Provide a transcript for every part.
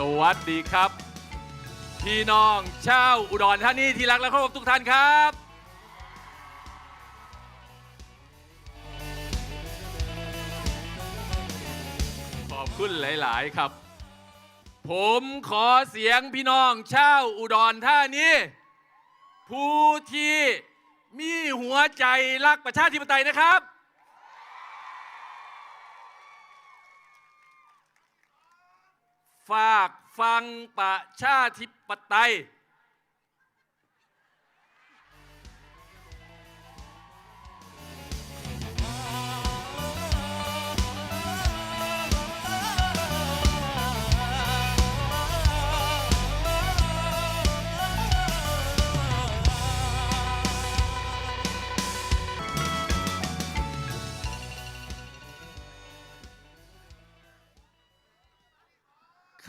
สวัสดีครับ พี่น้องชาวอุดรธานีที่รักและเคารพทุกท่านครับ ขอบคุณหลาย ๆ ครับ ผมขอเสียงพี่น้องชาวอุดรธานีผู้ที่มีหัวใจรักประชาธิปไตยนะครับ ฝากฟังประชาธิปไตย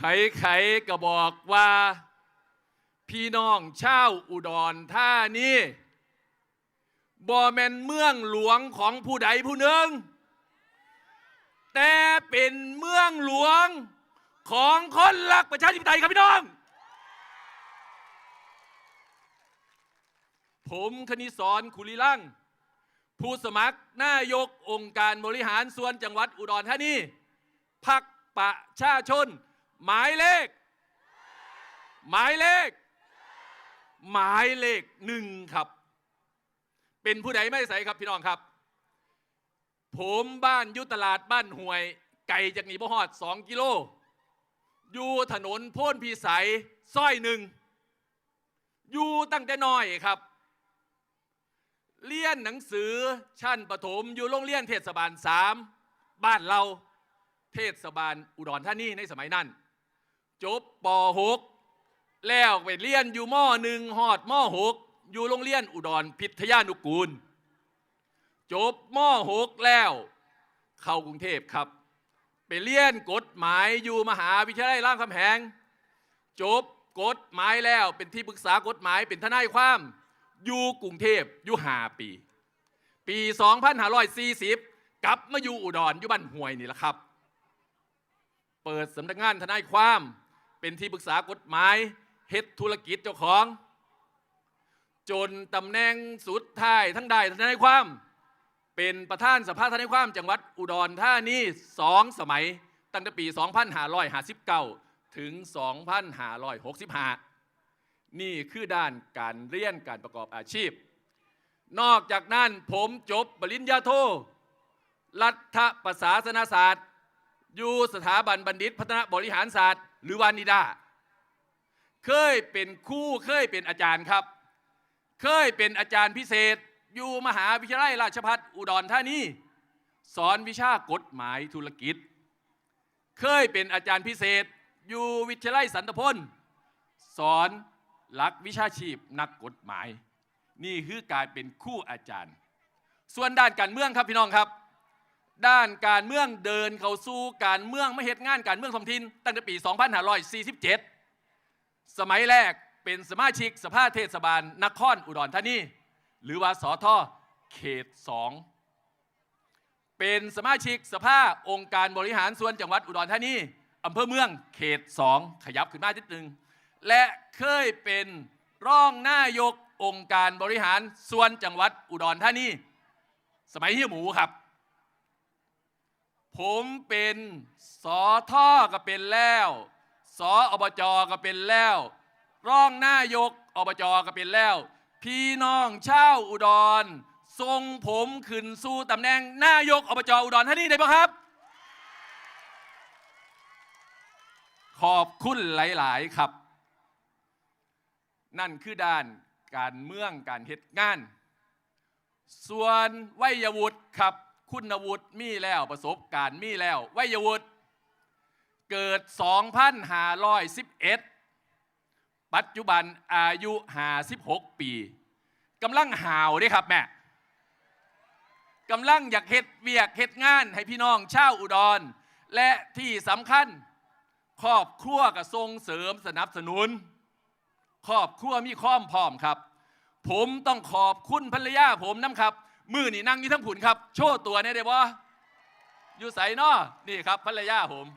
ใครๆก็บอกว่า พี่น้องชาวอุดรท่านี้บ่แม่นเมืองหลวงของผู้ใดผู้หนึ่ง แต่เป็นเมืองหลวงของคนรักประชาธิปไตยครับพี่น้อง ผมคณิสรคุริลั่งผู้สมัครนายกองค์การบริหารส่วนจังหวัดอุดรธานีพักประชาชน หมายเลข หมายเลข หมายเลขหนึ่งครับ เป็นผู้ใดไม่ใส่ครับพี่น้องครับ ผมบ้านยุตลาดบ้านห่วย ไก่จากหนีบ่ฮอดสองกิโล อยู่ถนนโพ้นพีใสยซอยหนึ่ง อยู่ตั้งแต่น้อยครับ เรียนหนังสือชั้นประถมอยู่โรงเรียนเทศบาลสามบ้านเราเทศบาลอุดรธานีในสมัยนั้น จบป .6 แล้วไปเรียนอยู่มหนึ่งหอดม .6 อยู่โรงเรียนอุดรพิทยานุกูล จบม .6 แล้ว เข้ากรุงเทพครับ ไปเรียนกฎหมายอยู่มหาวิทยาลัยรามคำแหง จบกฎหมายแล้วเป็นที่ปรึกษากฎหมายเป็นทนายความอยู่กรุงเทพอยู่หาปี ปี 2540 กลับมาอยู่อุดรอยู่บ้านห้วยนี่แหละครับ เปิดสำนักงานทนายความ เป็นที่ปรึกษากฎหมายเฮ็ดธุรกิจเจ้าของ จนตำแหน่งสุดท้ายทั้งได้ทนายความ เป็นประธานสภาทนายความจังหวัดอุดรธานีสองสมัยตั้งแต่ปี 2559 ถึง 2565 นี่คือด้านการเรียนการประกอบอาชีพ นอกจากนั้นผมจบปริญญาโท รัฐประศาสนศาสตร์ อยู่สถาบันบัณฑิตพัฒนาบริหารศาสตร์ หรือวานิดา เคยเป็นครู่เคยเป็นอาจารย์ครับ เคยเป็นอาจารย์พิเศษ อยู่มหาวิทยาลัยราชภัฏอุดรธานีสอนวิชากฎหมายธุรกิจ เคยเป็นอาจารย์พิเศษ อยู่วิทยาลัยสันตพลสอนหลักวิชาชีพนักกฎหมาย นี่คือการเป็นคู่อาจารย์ ส่วนด้านการเมืองครับพี่น้องครับ ด้านการเมืองเดินเข้าสู่การเมืองไม่เหตุงานการเมืองท้องถิ่นตั้งแต่ปี 2547 สมัยแรกเป็นสมาชิกสภาเทศบาลนครอุดรธานีหรือว่าสอทอเขต 2 เป็นสมาชิกสภาองค์การบริหารส่วนจังหวัดอุดรธานีอำเภอเมืองเขต 2 ขยับขึ้นมานิดนึงและเคยเป็นรองนายกองค์การบริหารส่วนจังหวัดอุดรธานีสมัยเฮียหมูครับ ผมเป็นสอท่อก็เป็นแล้วสออบจก็เป็นแล้วร่องหน้ายกอบจก็เป็นแล้ว พี่น้องชาวอุดร ทรงผมขึ้นสู่ตำแหน่งนายกอบจอุดรท่านี่ได้ปะครับ ขอบคุณหลาย ๆ ครับ นั่นคือด้านการเมืองการเฮ็ดงาน ส่วนวัยวุฒิครับ คุณวุฒิมีแล้วประสบการณ์มีแล้ววัยวุฒิเกิด 2511 ปัจจุบันอายุ 56 ปีกำลังหาวด้ครับแม่กำลังอยากเฮ็ดเวียกเฮ็ดงานให้พี่น้องชาวอุดร และที่สำคัญครอบครัวก็ส่งเสริมสนับสนุน ครอบครัวมีข้อมพร้อมครับ ผมต้องขอบคุณภรรยาผมน้ำครับ มือนี่นั่งอยู่ทั้งผุนครับ โชว์ตัวเนี่ยได้บ่อยู่ใส่นอนี่ครับภรรยาผม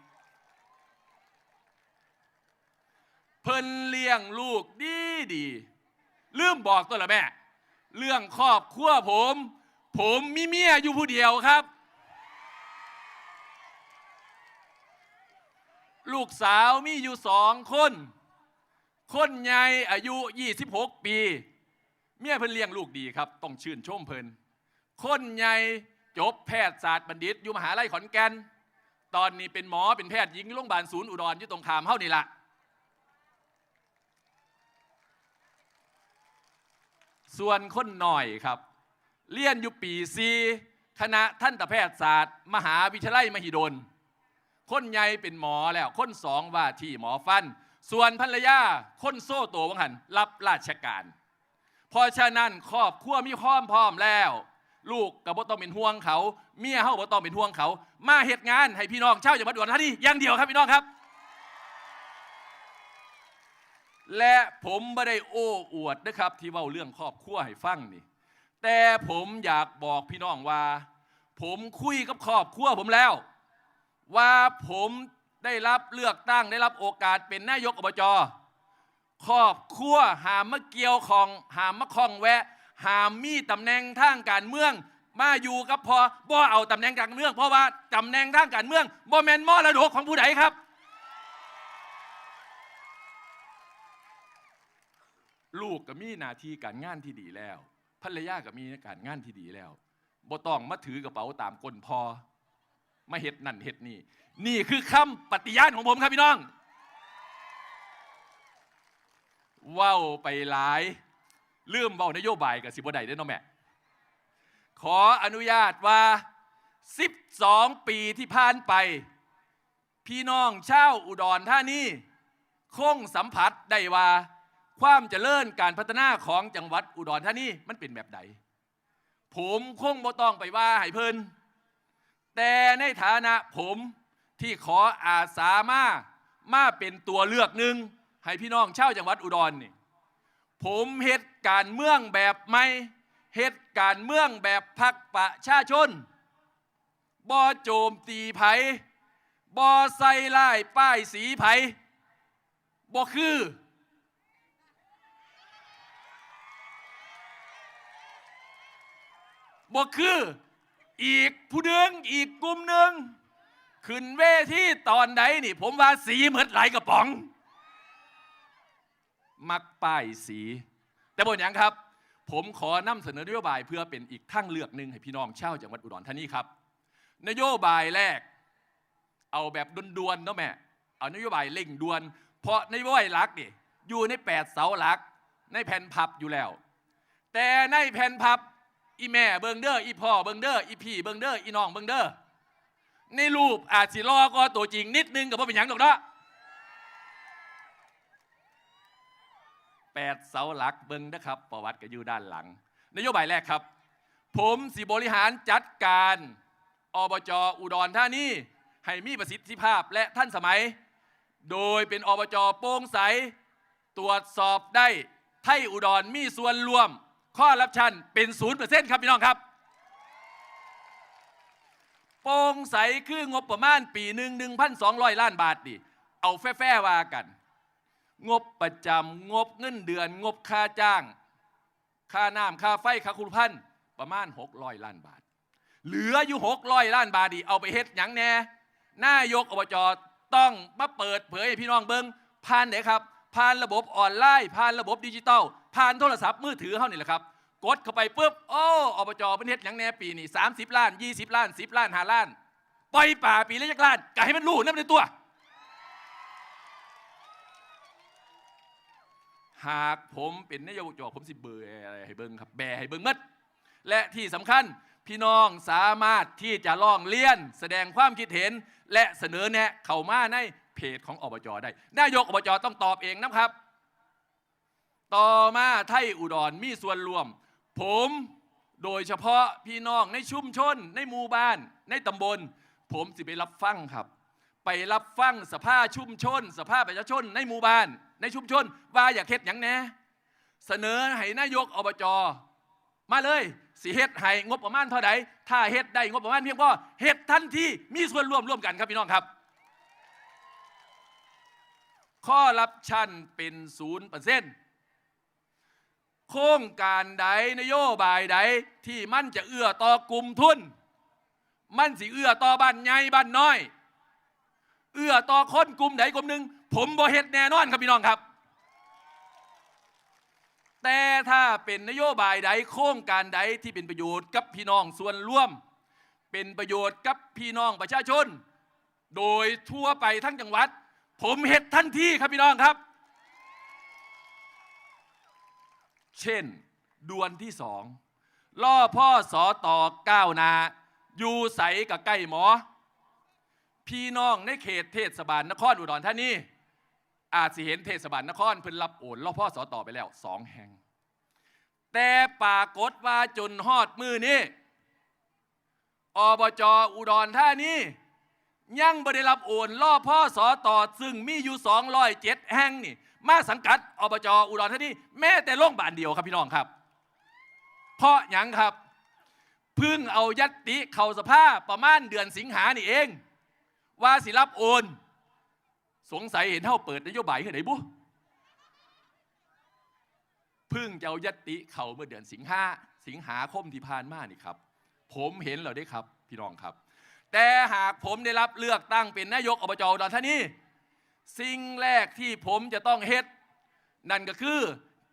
เพิ่นเลี้ยงลูกดีดีลืมบอกตัวละแม่ เรื่องครอบครัวผม ผมมีเมียอยู่ผู้เดียวครับ ลูกสาวมีอยู่สองคน คนใหญ่อายุ 26 ปี เมียเพิ่นเลี้ยงลูกดีครับ ต้องชื่นชมเพิ่น คนใหญ่จบแพทยศาสตร์บัณฑิต อยู่มหาลัยขอนแก่น ตอนนี้เป็นหมอเป็นแพทย์หญิงโรงพยาบาลศูนย์อุดรอยู่ตรงขามเฮานี่ละส่วนคนหน่อยครับ เรียนอยู่ปีซีคณะท่านตแพทยศาสตร์ มหาวิทยาลัยมหิดล คนใหญ่เป็นหมอแล้ว คนสองว่าที่หมอฟัน ส่วนภรรยาคนโซ่ตัววังหันรับราชการ เพราะฉะนั้นครอบครัวมีพร้อมพร้อมแล้ว ลูกก็บ่ต้องเป็นห่วงเขา เมียเฮาบ่ต้องเป็นห่วงเขา มาเหตุงานให้พี่น้องเช่าวจังหวัดอุดรธานีอย่างเดียวครับพี่น้องครับ และผมไม่ได้โอ้อวดนะครับ ที่เว้าเรื่องครอบครัวให้ฟังนี่ แต่ผมอยากบอกพี่น้องว่า ผมคุยกับครอบครัวผมแล้ว ว่าผมได้รับเลือกตั้งได้รับโอกาสเป็นนายกอบจครอบครัวหามมาเกี่ยวของหามมาคล้องแวะ หามมีตำแหน่งทางการเมือง มาอยู่กับพอบ่เอาตำแหน่งการเมือง เพราะว่าตำแหน่งทางการเมืองบ่แมนมอระดกของผู้ใดครับ ลูกก็มีหน้าที่การงานที่ดีแล้วภรรยาก็มีการงานที่ดีแล้วบ่ต้องมาถือกระเป๋าตามก้นพอมาเฮ็ดนั่นเฮ็ดนี่ นี่คือคำปฏิญาณของผมครับพี่น้องว้าวไปหลาย ลืมเว้านโยบายกับสิบไดได้อเนาะแม่ ขออนุญาตว่า 12 ปีที่ผ่านไป พี่น้องชาวอุดรธานีคงสัมผัสได้ว่า ความเจริญการพัฒนาของจังหวัดอุดรธานีมันเป็นแบบใดผมคงบ่ต้องไปว่าให้เพิ่นแต่ในฐานะผมที่ขออาสามามาเป็นตัวเลือกหนึ่งให้พี่น้องชาวจังหวัดอุดรนี่ ผมเฮ็ดการเมืองแบบไม่เฮ็ดการเมืองแบบพักประชาชนบ่โจมตีไผบ่ใส่ลายป้ายสีไผบ่คือบ่คือ อีกผู้หนึ่งอีกกลุ่มหนึ่งขึ้นเวทีตอนใดนี่ ผมว่าสีเหมือนไหลกระป๋อง มักป้ายสี แต่บนอย่างครับ ผมขอนำเสนอนโยบายเพื่อเป็นอีกทั้งเลือกหนึ่งให้พี่น้องชาวจังหวัดอุดรธานีครับ นโยบายแรก เอาแบบด่วนๆเนาะแม่เอานโยบายเร่งด่วน เพราะนโยบายหลักนี่อยู่ในแปดเสาหลัก ในแผ่นพับอยู่แล้ว แต่ในแผ่นพับอีแม่เบิงเดอ้ออีพ่อเบิงเดอ้ออีพี่เบิงเดอ้ออีน้องเบิงเดอ้อในรูปอาจสิลอก็ตัวจริงนิดนึงกับว่าเป็นหยังดอกเนาะ แปดเสาหลักเบิงนะครับ ประวัติก็อยู่ด้านหลัง นโยบายแรกครับ ผมสิบริหารจัดการอบจอุดรธานีให้มีประสิทธิภาพและท่านสมัย โดยเป็นอบจโปร่งใส ตรวจสอบได้ไทยอุดรมีส่วนรวม ข้อรับชันเป็นศูนย์เปอร์เซ็นต์ครับพี่น้องครับโปร่งใสคืองบประมาณปีหนึ่งหนึ่งพันสองร้อยล้านบาทดิเอาแฟ่ๆว่ากัน งบประจำงบเงินเดือน งบค่าจ้าง ค่าน้ำค่าไฟค่าคุณพันประมาณ 600 ล้านบาท เหลืออยู่600ล้านบาทดิเอาไปเฮ็ดหยังแน่นายกอบจต้องมาเปิดเผยให้พี่น้องเบิงผ่านไหนครับผ่านระบบออนไลน์ผ่านระบบดิจิตอลผ่านโทรศัพท์มือถือเท่านี่แหละครับ กดเข้าไปปุ๊บโอ้อบจเป็นเฮ็ดหยังแน่ปีนี้30 ล้าน 20 ล้าน 10 ล้าน5ล้าน ปล่อยป่าปีละจักล้านก็ให้มันรู้นั่นในตัว หากผมเป็นนายกอบจผมสิเบอร์อะไรให้เบิ้งครับแบให้เบิ้งมัดและที่สำคัญพี่น้องสามารถที่จะร้องเรียน แสดงความคิดเห็น และเสนอแนะเข้ามาในเพจของอบจได้นายกอบจต้องตอบเองนะครับ ต่อมาไทยอุดรมีส่วนรวม ผมโดยเฉพาะพี่น้องในชุมชน ในหมู่บ้าน ในตำบล ผมสิไปรับฟังครับ ไปรับฟังสภาชุมชน สภาประชาชนในหมู่บ้าน ในชุมชน ว่าอยากเฮ็ดหยังแหน่เสนอให้นายกอบจมาเลยสิเฮ็ดให้งบประมาณเท่าใดถ้าเฮ็ดได้งบประมาณเพียงพอเฮ็ดทันทีมีส่วนร่วมร่วมกันครับพี่น้องครับขข้อรับชันเป็นศูนย์เปอร์เซ็นต์โครงการใดนโยบายใดที่มันจะเอื้อต่อกลุ่มทุน มันสิเอื้อต่อบ้านใหญ่บ้านน้อย เอื้อต่อคนกลุ่มใดกลุ่มหนึ่ง ผมบ่เฮ็ดแน่นอนครับพี่น้องครับ แต่ถ้าเป็นนโยบายใดโครงการใดที่เป็นประโยชน์กับพี่น้องส่วนร่วม เป็นประโยชน์กับพี่น้องประชาชน โดยทั่วไปทั้งจังหวัด ผมเฮ็ดทันทีครับพี่น้องครับ เช่นดวนที่สองล่อพ่อสอต่อก้าวนาอยู่ใสกับใกล้หมอ พี่น้องในเขตเทศบาลนครอุดรธานี อาจสิเห็นเทศบาลนครเพิ่นรับโอนล่อพ่อสอต่อไปแล้วสองแห่ง แต่ปรากฏว่าจนฮอดมือนี้อบจอุดรธานียังบ่ได้รับโอนล่อพ่อสอต่อซึ่งมีอยู่207แห่งนี่ มาสังกัดอบจอุดรธานีแม้แต่โรงพยาบาลเดียวครับพี่น้องครับ เพราะหยังครับพึ่งเอายัตติเข้าสภาประมาณเดือนสิงหานี่เอง ว่าสิรับโอน สงสัยเห็นเท่าเปิดนโยบายเห็นไหนบุพึ่งจะเอายัตติเข้าเมื่อเดือนสิงหาสิงหาคมที่ผ่านมานี่ครับ ผมเห็นแล้วได้ครับ พี่น้องครับ แต่หากผมได้รับเลือกตั้งเป็นนายกอบจอุดรธานีสิ่งแรกที่ผมจะต้องเฮ็ด นั่นก็คือ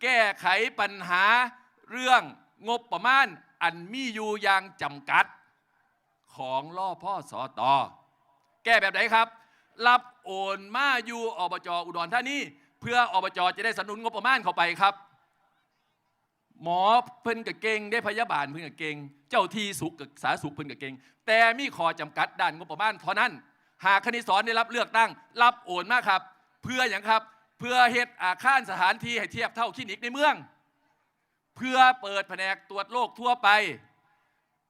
แก้ไขปัญหาเรื่องงบประมาณ อันมีอยู่อย่างจำกัดของล่อพ่อสอตอแก้แบบไหนครับ รับโอนมาอยู่อบจอุดรธานีเพื่ออบจจะได้สนุนงบประมาณเข้าไปครับ หมอเพิ่นกับเก่งได้พยาบาลเพิ่นกับเก่งเจ้าที่สุขกับสาสุขเพิ่นกับเก่งแต่มีข้อจำกัดด้านงบประมาณเท่านั้น หากคณิสอนได้รับเลือกตั้ง รับโอนมาครับ เพื่ออย่างครับเพื่อเฮ็ดอาคารสถานที่ให้เทียบเท่าคลินิกในเมือง เพื่อเปิดแผนกตรวจโรคทั่วไป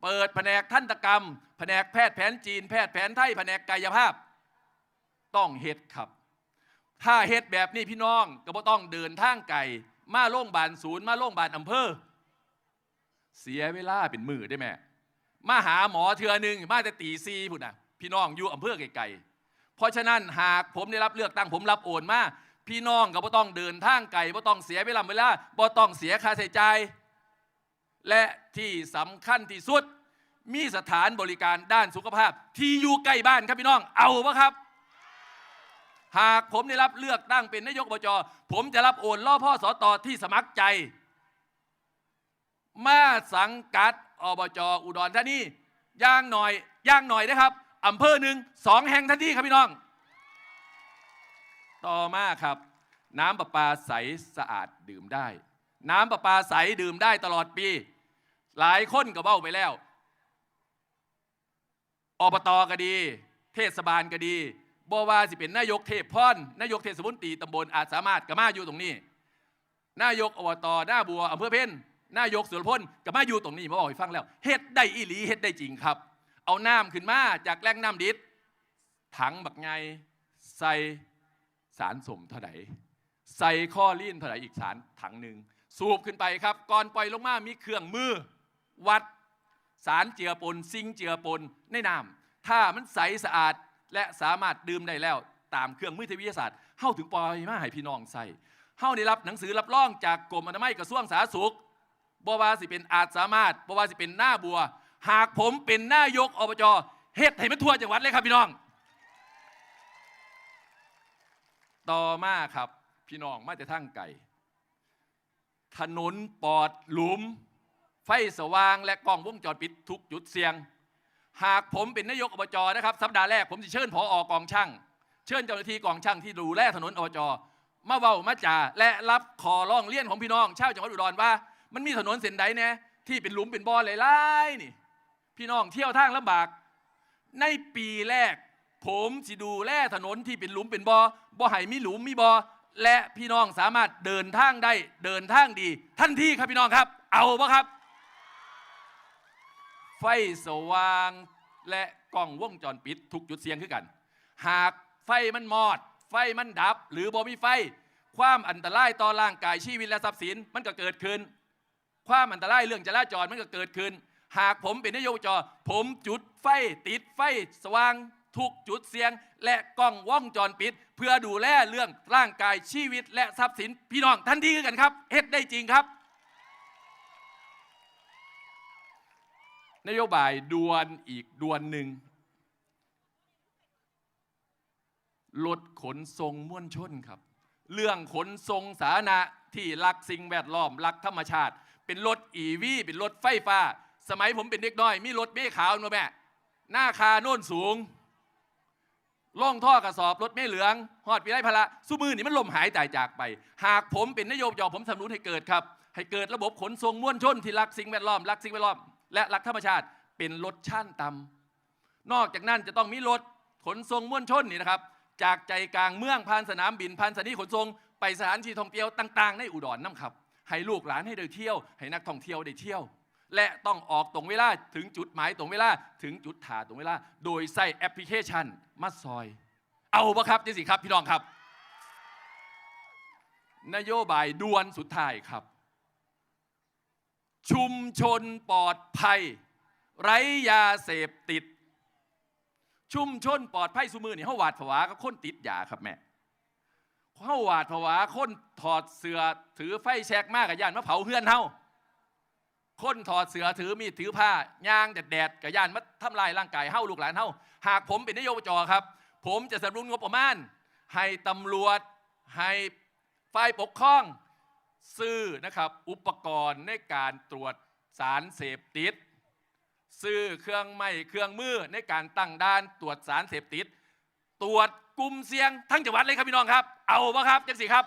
เปิดแผนกทันตกรรม แผนกแพทย์แผนจีน แพทย์แผนไทย แผนกกายภาพ ต้องเฮ็ดครับ ถ้าเฮ็ดแบบนี้พี่น้องก็บ่ต้องเดินทางไกลมาโรงพยาบาลศูนย์มาโรงพยาบาลอำเภอ เสียเวลาเป็นมือได้ไหมมาหาหมอเทือหนึ่งมาแต่ตีซีพุ่นนะพี่น้องอยู่อำเภอไกลๆเพราะฉะนั้นหากผมได้รับเลือกตั้งผมรับโอนมาพี่น้องก็บ่ต้องเดินทางไกลบ่ต้องเสียเวลาเวลาบ่ต้องเสียค่าใช้จ่ายและที่สำคัญที่สุด มีสถานบริการด้านสุขภาพ ที่อยู่ใกล้บ้านครับพี่น้องเอาปะครับ หากผมได้รับเลือกตั้งเป็นนายกอบจผมจะรับโอนล่อพ่อสอตอที่สมัครใจ มาสังกัดอบจอุดรธานีย่างหน่อยย่างหน่อยนะครับอำเภอหนึ่งสองแห่งทันทีครับพี่น้อง ต่อมาครับ น้ำประปาใสสะอาดดื่มได้ น้ำประปาใสดื่มได้ตลอดปี หลายคนก็เบ้าไปแล้วอบตก็ดี เทศบาลก็ดี บว่าสิเป็นนายกเทพพรนายกเทศมนตรีตำบลอาจสามารถกมาอยู่ตรงนี้ นายกอบตหน้าบัวอำเภอเพ่นนายกสุรพลกมาอยู่ตรงนี้มาบอกให้ฟังแล้วเฮ็ดได้อีหลีเฮ็ดได้จริงครับ เอาน้ำขึ้นมาจากแหล่งน้ำดิบถังบักไงใส่สารสมเท่าไหร่ใส่ข้อลีนเท่าไหร่อีกสารถังหนึ่งสูบขึ้นไปครับ ก่อนปล่อยลงมามีเครื่องมือ วัดสารเจือปนซิงเจือปนในน้ำถ้ามันใสสะอาด และสามารถดื่มได้แล้วตามเครื่องมือทางวิทยาศาสตร์เฮาถึงปล่อยมาให้พี่น้องใส่เฮาได้รับหนังสือรับรองจากกรมอนามัยกระทรวงสาธารณสุขบว่าสิเป็นอาจสามารถบว่าสิเป็นหน้าบัว หากผมเป็นนายกอบจเฮ็ดให้มันทั่วจังหวัดเลยครับพี่น้อง ต่อมาครับพี่น้องมาจะทั้งไก่ถนนปอดหลุม ไฟสว่างและกล้องวงจรปิดทุกจุดเสี่ยง หากผมเป็นนายกอบจนะครับสัปดาห์แรกผมจะเชิญพออกองช่าง เชิญเจ้าหน้าที่กองช่างที่ดูแลถนนอบจมาเว้ามาจ่าและรับขอร้องเรียนของพี่น้องชาวจังหวัดอุดรว่า มันมีถนนเส้นใดแน่ที่เป็นหลุมเป็นบ่อหลายๆนี่ พี่น้องเที่ยวทางลำบาก ในปีแรก ผมสิดูแลถนนที่เป็นหลุมเป็นบ่อบ่ให้มีหลุมมีบ่อและพี่น้องสามารถเดินทางได้เดินทางดี ทันทีครับพี่น้องครับ เอาปะครับ ฟสว่างและกล้องวงจรปิดทุกจุดเสียงคือกัน หากไฟมันมอด ไฟมันดับ หรือบ่มีไฟ ความอันตรายต่อร่างกายชีวิตและทรัพย์สินมันก็เกิดขึ้น ความอันตรายเรื่องจราจรมันก็เกิดขึ้น หากผมเป็นนายกอบจผมจุดไฟติดไฟสว่างทุกจุดเสียง และกล้องวงจรปิด เพื่อดูแลเรื่องร่างกายชีวิตและทรัพย์สินพี่น้องทันทีคือกันครับเฮ็ดได้จริงครับ นโยบายดวนอีกดวนหนึ่งลดขนส่งมวลชนครับ เรื่องขนส่งสาธารณะที่รักสิ่งแวดล้อมรักธรรมชาติ เป็นรถอีวีเป็นรถไฟฟ้า สมัยผมเป็นเด็กน้อย มีรถเมฆขาวนะแม่หน้าคาโน่นสูงล่องท่อกระสอบรถเมฆเหลืองหอดปีไรพละสุมือนี่มันล่มหายตายจากไป หากผมเป็นนโยบายผมสนับสนุนให้เกิดครับ ให้เกิดระบบขนส่งมวลชนที่รักสิ่งแวดล้อมรักสิ่งแวดล้อม และรักธรรมชาติเป็นรถชั่นต่ำนอกจากนั้นจะต้องมีรถขนส่งมวลชนนี่นะครับ จากใจกลางเมืองผ่านสนามบินผ่านสถานีขนส่งไปสถานที่ท่องเที่ยวต่าง ๆ ในอุดรน้ำครับ ให้ลูกหลานให้ได้เที่ยว ให้นักท่องเที่ยวได้เที่ยว และต้องออกตรงเวลาถึงจุดหมายตรงเวลาถึงจุดถ่าตรงเวลา โดยใส่แอปพลิเคชันมาซอย เอาปะครับจังสิครับพี่น้องครับ นโยบายด่วนสุดท้ายครับ ชุมชนปลอดภัย ไร้ยาเสพติด ชุมชนปลอดภัยสุมือนี่เขาหวาดผวาก็คนติดยาครับแม่เขาหวาดผวาคนถอดเสือถือไฟแชกมากกับย่านมาเผาเพื่อนเฮาคนถอดเสือถือมีดถือผ้ายางแดดๆกับย่านมาทำลายร่างกายเฮาลูกหลานเฮาหากผมเป็นนายกอบจครับ ผมจะสนับสนุนงบประมาณให้ตำรวจให้ฝ่ายปกครอง ซื้อนะครับอุปกรณ์ในการตรวจสารเสพติด ซื้อเครื่องไม้เครื่องมือในการตั้งด่านตรวจสารเสพติด ตรวจกลุ่มเสี่ยงทั้งจังหวัดเลยครับพี่น้องครับ เอาปะครับจังสิครับ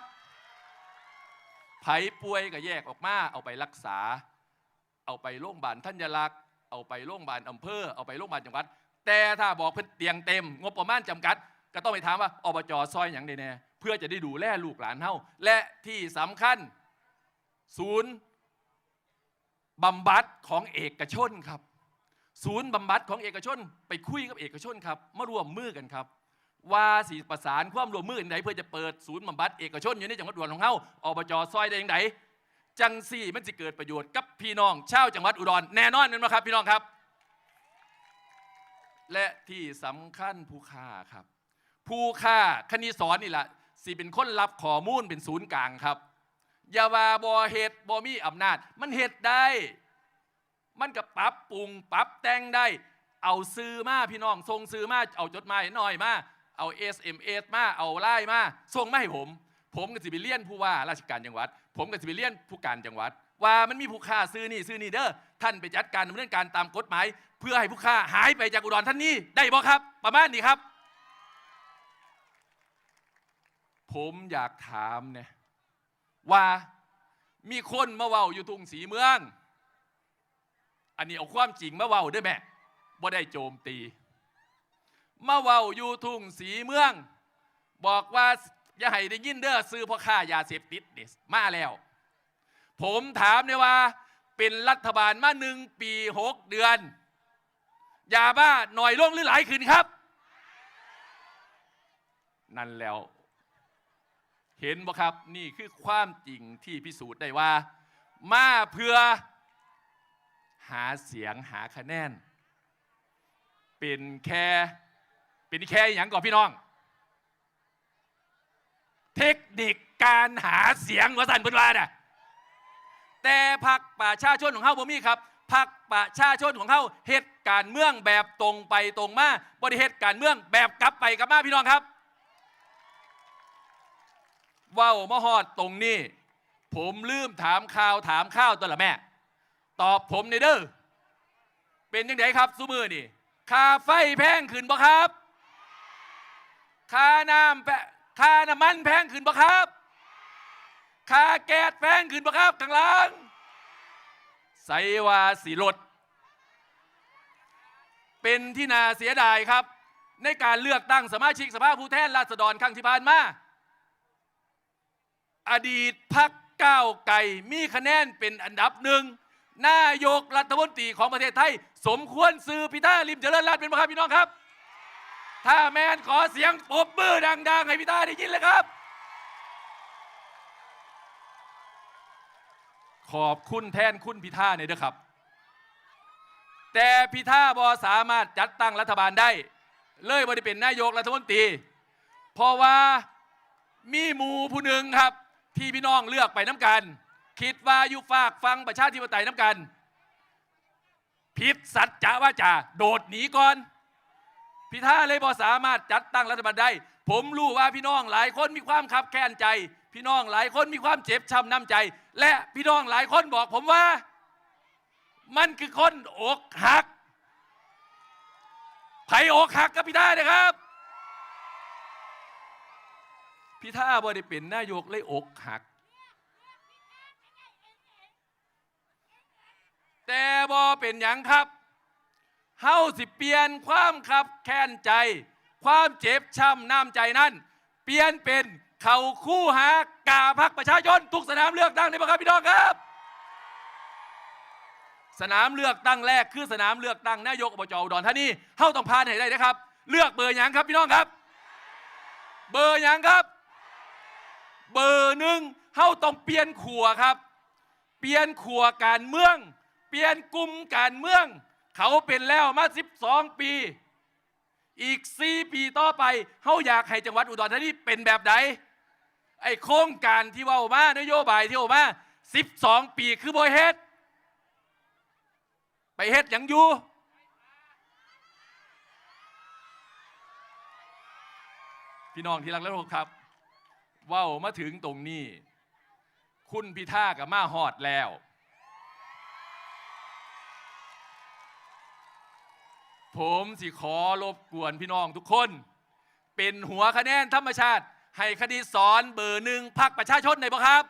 ไผ่ป่วยก็แยกออกมาเอาไปรักษา เอาไปโรงพยาบาลทัญลักษณ์เอาไปโรงพยาบาลอำเภอเอาไปโรงพยาบาลจังหวัด แต่ถ้าบอกเพิ่นเตียงเต็ม งบประมาณจำกัด ก็ต้องไปถามว่าอบจซอยอย่างใดแน่เพื่อจะได้ดูแลลูกหลานเฮาและที่สำคัญ ศูนย์บำบัดของเอกชนครับ ศูนย์บำบัดของเอกชน ไปคุยกับเอกชนครับมารวมมือกันครับ ว่าสีประสานความร่วมมือกันไหนเพื่อจะเปิดศูนย์บำบัดเอกชนอยู่ในจังหวัดอุดรของเฮาอบจซอยได้ยังไงจังสี่มันจะเกิดประโยชน์กับพี่น้องชาวจังหวัดอุดรแน่นอนนั่นนะครับพี่น้องครับ และที่สำคัญผู้ค่าครับ ผู้ค่าคณิสอนนี่แหละสิเป็นคนรับข้อมูลเป็นศูนย์กลางครับ อย่าว่าบอเหตุบอมีอำนาจ มันเหตุได้ มันก็ปรับปรุงปรับแต่งได้ เอาซื้อมาพี่น้องส่งซื้อมาเอาจดหมายหน่อยมาเอา SMS มาเอาไลน์มาส่งมาให้ผม ผมก็สิไปเลี่ยนผู้ว่าราชการจังหวัด ผมก็สิไปเลี่ยนผู้การจังหวัด ว่ามันมีผู้ค่าซื้อนี่ซื้อนี่เด้อท่านไปจัดการดำเนินการตามกฎหมาย เพื่อให้ผู้ค่าหายไปจากอุดรท่านนี้ได้บ่ครับ ประมาณนี้ครับ ผมอยากถามเนี่ย ว่ามีคนมาเว้าอยู่ทุ่งสีเมือง อันนี้เอาความจริงมาเว้าเด้วยแม่บ่ได้โจมตี มาเว้าอยู่ทุ่งสีเมือง บอกว่าอย่าให้ได้ยินเด้อซื้อพ่อค้ายาเสพติดนี่มาแล้ว ผมถามเนี่ยว่า เป็นรัฐบาลมาหนึ่งปีหกเดือนยาบ้าหน่อยลงหรือหลายขึ้นครับ นั่นแล้ว เห็นบ่ครับนี่คือความจริงที่พิสูจน์ได้ว่า มาเพื่อหาเสียงหาคะแนน เป็นแค่เป็นแค่อย่างก่อนพี่น้อง เทคนิคการหาเสียงวสันเพิ่นว่าน่ะแต่พักประชาชนของเฮาบ่มีครับพักประชาชนของเฮาเฮ็ดการเมืองแบบตรงไปตรงมาบ่ได้เฮ็ดการเมืองแบบกลับไปกลับมาพี่น้องครับ เว้ามาฮอดตรงนี้ ผมลืมถามข่าวถามข้าวตัวละแม่ ตอบผมในเด้อเป็นยังไงครับซูมือนี่ค่าไฟแพงขึ้นบ่ครับค่าน้ำแพค่าน้ำมันแพงขึ้นบ่ครับค่าแก๊สแพงขึ้นบ่ครับข้างล่างใส่ว่าสีลดเป็นที่น่าเสียดายครับ ในการเลือกตั้งสมาชิกสภาผู้แทนราษฎรครั้งที่ผ่านมา อดีตพักก้าวไก่มีคะแนนเป็นอันดับหนึ่งนายกรัฐมนตรีของประเทศไทย สมควรซื้อพิธาริมเจริญรัตน์เป็นประธานพี่น้องครับ ถ้าแมนขอเสียงปรบมือดัง ๆ ให้พิธาได้ยินเลยครับ ขอบคุณแทนคุณพิธาเนี่ยเด้อครับ แต่พิธาบอสามารถจัดตั้งรัฐบาลได้ เลยบ่ได้เป็นนายกรัฐมนตรี เพราะว่ามีหมูผู้หนึ่งครับ ที่พี่น้องเลือกไปน้ำกัน คิดว่าอยู่ฝากฟังประชาธิปไตยน้ำกัน ผิดสัจจะว่าจะโดดหนีก่อน พิธาเลยบอสามารถจัดตั้งรัฐบาลได้ ผมรู้ว่าพี่น้องหลายคนมีความขับแค้นใจ พี่น้องหลายคนมีความเจ็บช้ำน้ำใจ และพี่น้องหลายคนบอกผมว่า มันคือคนอกหักไผ่อกหักกับพิธานะครับ พิธาบ่ได้เป็นนายกเลยอกหัก แต่บ่เป็นหยังครับเฮาสิเปลี่ยนความขับแค้นใจ ความเจ็บช้ำน้ำใจนั้น เปลี่ยนเป็นเข่าคู่หากาพักประชาชน ทุกสนามเลือกตั้งในประครับพี่น้องครับ สนามเลือกตั้งแรกคือสนามเลือกตั้งนายกอบจอุดรธานีเฮาต้องผ่านให้ได้นะครับ เลือกเบอร์หยังครับพี่น้องครับ เบอร์หยังครับ อร์หนึ่งเฮาต้องเปลี่ยนขัวครับ เปลี่ยนขัวการเมือง เปลี่ยนกลุ่มการเมือง เขาเป็นแล้วมา 12 ปี อีก 4 ปีต่อไปเฮาอยากให้จังหวัดอุดรธานีเป็นแบบใดไอ้โครงการที่ว่ามานโยบายที่ว่ามา 12 ปีคือบ่เฮ็ดไปเฮ็ดหยังอยู่พี่น้องที่รักและเคารพครับ ว้ามาถึงตรงนี้ คุณพิธากับมาฮอดแล้ว ผมสิขอรบกวนพี่น้องทุกคน เป็นหัวคะแนนธรรมชาติ ให้คดีสอนเบอร์หนึ่งพักประชาชนหน่อยบ่ครับ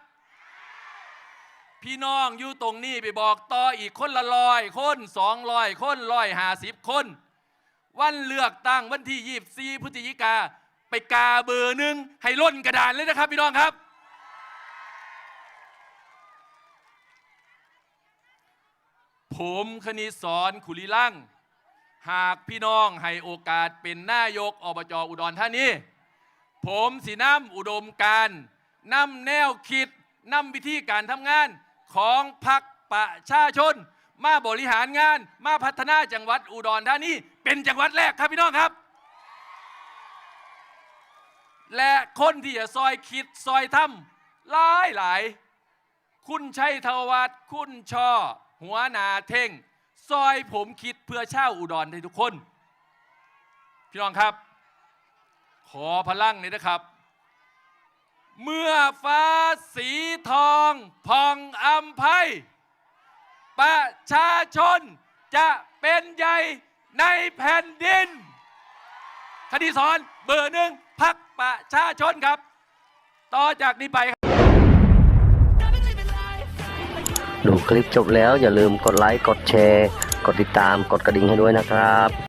พี่น้องอยู่ตรงนี้ไปบอกต่ออีกคนละร้อยคนสองร้อยคนร้อยหาสิบคน วันเลือกตั้งวันที่ยี่สี่พฤศจิกา ไปกาเบอร์หนึ่งให้ล้นกระดานเลยนะครับพี่น้องครับ ผมคณิสอนขุลีลั่งหากพี่น้องให้โอกาสเป็นนายกอบจอุดรธานีผมสินำอุดมการนำแนวคิดนำวิธีการทำงานของพรรคประชาชน มาบริหารงาน มาพัฒนาจังหวัดอุดรธานีเป็นจังหวัดแรกครับพี่น้องครับ และคนที่จะซอยคิดซอยทำหลายหลาย คุณชัยธวัฒน์คุณช่อ หัวนาเท่ง ซอยผมคิดเพื่อชาวอุดรให้ทุกคน พี่น้องครับ ขอพลังน่อยนะครับ เมื่อฟ้าสีทองพองอัมภัยประชาชนจะเป็นใหญ่ในแผ่นดินคดีสอนเบอร์หนึ่งพัก ประชาชนครับ ต่อจากนี้ไปครับดูคลิปจบแล้วอย่าลืมกดไลค์ กดแชร์ กดติดตาม กดกระดิ่งให้ด้วยนะครับ